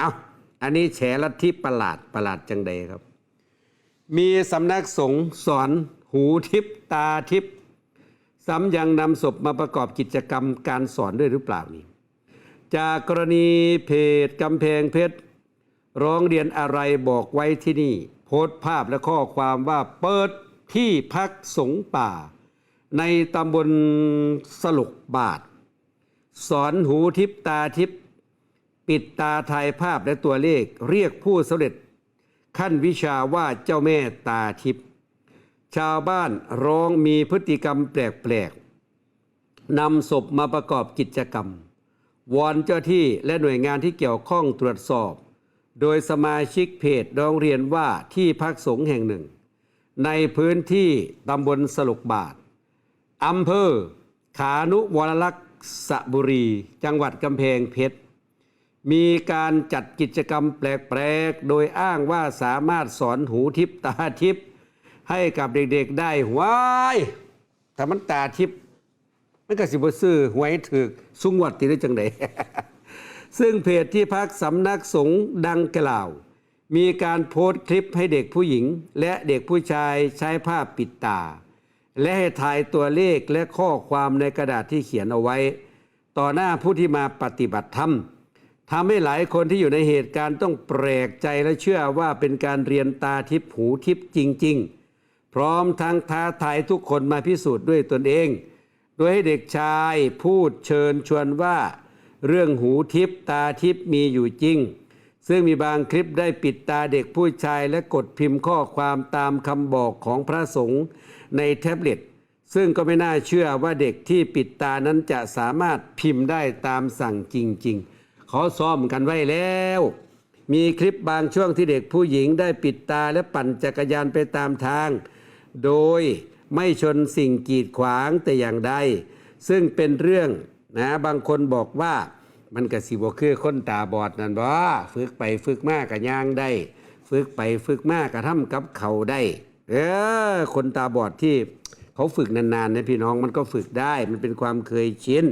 เอาอันนี้แฉลัทธิประหลาดประหลาดจังใดครับ มีสำนักสงฆ์สอนหูทิพตาทิพซ้ำยังนำศพมาประกอบกิจกรรมการสอนด้วยหรือเปล่านี่จากกรณีเพจกำแพงเพชรร้องเรียนอะไรบอกไว้ที่นี่ โพสต์ภาพและข้อความว่าเปิดที่พักสงป่า ในตำบลสลุกบาท สอนหูทิพตาทิพ ปิดตาถ่ายภาพและตัวเลขเรียกผู้สำเร็จ ขั้นวิชาว่าเจ้าแม่ตาทิพย์ชาวบ้านร้องมีพฤติกรรมแปลกๆนำศพมาประกอบกิจกรรม วอนเจ้าที่และหน่วยงานที่เกี่ยวข้องตรวจสอบ โดยสมาชิกเพจร้องเรียนว่าที่พักสงฆ์แห่งหนึ่ง ในพื้นที่ตำบลสลุกบาทอำเภอขานุวรลักษณ์บุรี จังหวัดกำแพงเพชร มีการจัดกิจกรรมแปลกๆ โดยอ้างว่าสามารถสอนหูทิพตาทิพให้กับเด็กๆได้ว้ายถ้ามันตาทิพย์มันก็สิบซื้อหวยถึกสุงวัดตีได้จังไดซึ่งเพจที่พักสำนักสงฆ์ดังกล่าว มีการโพสต์คลิปให้เด็กผู้หญิง และเด็กผู้ชายใช้ผ้าปิดตา และให้ถ่ายตัวเลขและข้อความในกระดาษที่เขียนเอาไว้ ต่อหน้าผู้ที่มาปฏิบัติธรรม ทำให้หลายคนที่อยู่ในเหตุการณ์ต้องแปลกใจและเชื่อว่าเป็นการเรียนตาทิพหูทิพจริง ๆ พร้อมทั้งท้าทายทุกคนมาพิสูจน์ด้วยตนเอง โดยให้เด็กชายพูดเชิญชวนว่า เรื่องหูทิพตาทิพมีอยู่จริง ซึ่งมีบางคลิปได้ปิดตาเด็กผู้ชายและกดพิมพ์ข้อความตามคำบอกของพระสงฆ์ในแท็บเล็ตซึ่งก็ไม่น่าเชื่อว่าเด็กที่ปิดตานั้นจะสามารถพิมพ์ได้ตามสั่งจริง ๆ ขอซ้อมกันไว้แล้ว มีคลิปบางช่วงที่เด็กผู้หญิงได้ปิดตาและปั่นจักรยานไปตามทาง โดยไม่ชนสิ่งกีดขวางแต่อย่างใด ซึ่งเป็นเรื่องนะบางคนบอกว่ามันก็สิบ่คือคนตาบอดนั่นบ่ฝึกไปฝึกมากก็ย่างได้ ฝึกไปฝึกมากก็ทำกับเขาได้ เออ คนตาบอดที่เขาฝึกนานๆนะพี่น้องมันก็ฝึกได้ มันเป็นความเคยชิน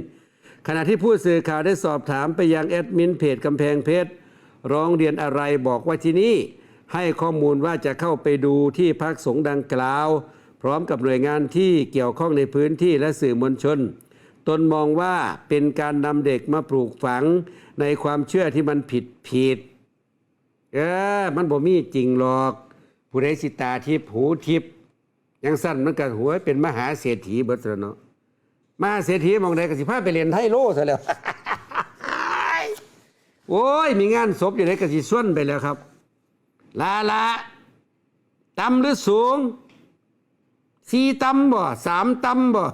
ขณะที่ผู้สื่อข่าวได้สอบถามไปยังแอดมินเพจกำแพงเพชรร้องเรียนอะไรบอกว่าที่นี่ ให้ข้อมูลว่าจะเข้าไปดูที่พักสงฆ์ดังกล่าว พร้อมกับหน่วยงานที่เกี่ยวข้องในพื้นที่และสื่อมวลชน ตนมองว่าเป็นการนำเด็กมาปลูกฝังในความเชื่อที่มันผิดผิดเออมันบ่มีจริงหรอกผู้ใดสิตาทิพหูทิพย์ยังสั้นมันก็หัวเป็นมหาเศรษฐีเบิดแล้วเนาะ มาเศรษฐีมองใดก็สิพาไปเรียนไทโลซะแล้ว โอ้ย มีงานศพอยู่ในกสิส่วนไปแล้วครับ ลาละต่ำหรือสูงสี่ตำบ่สามตำบ่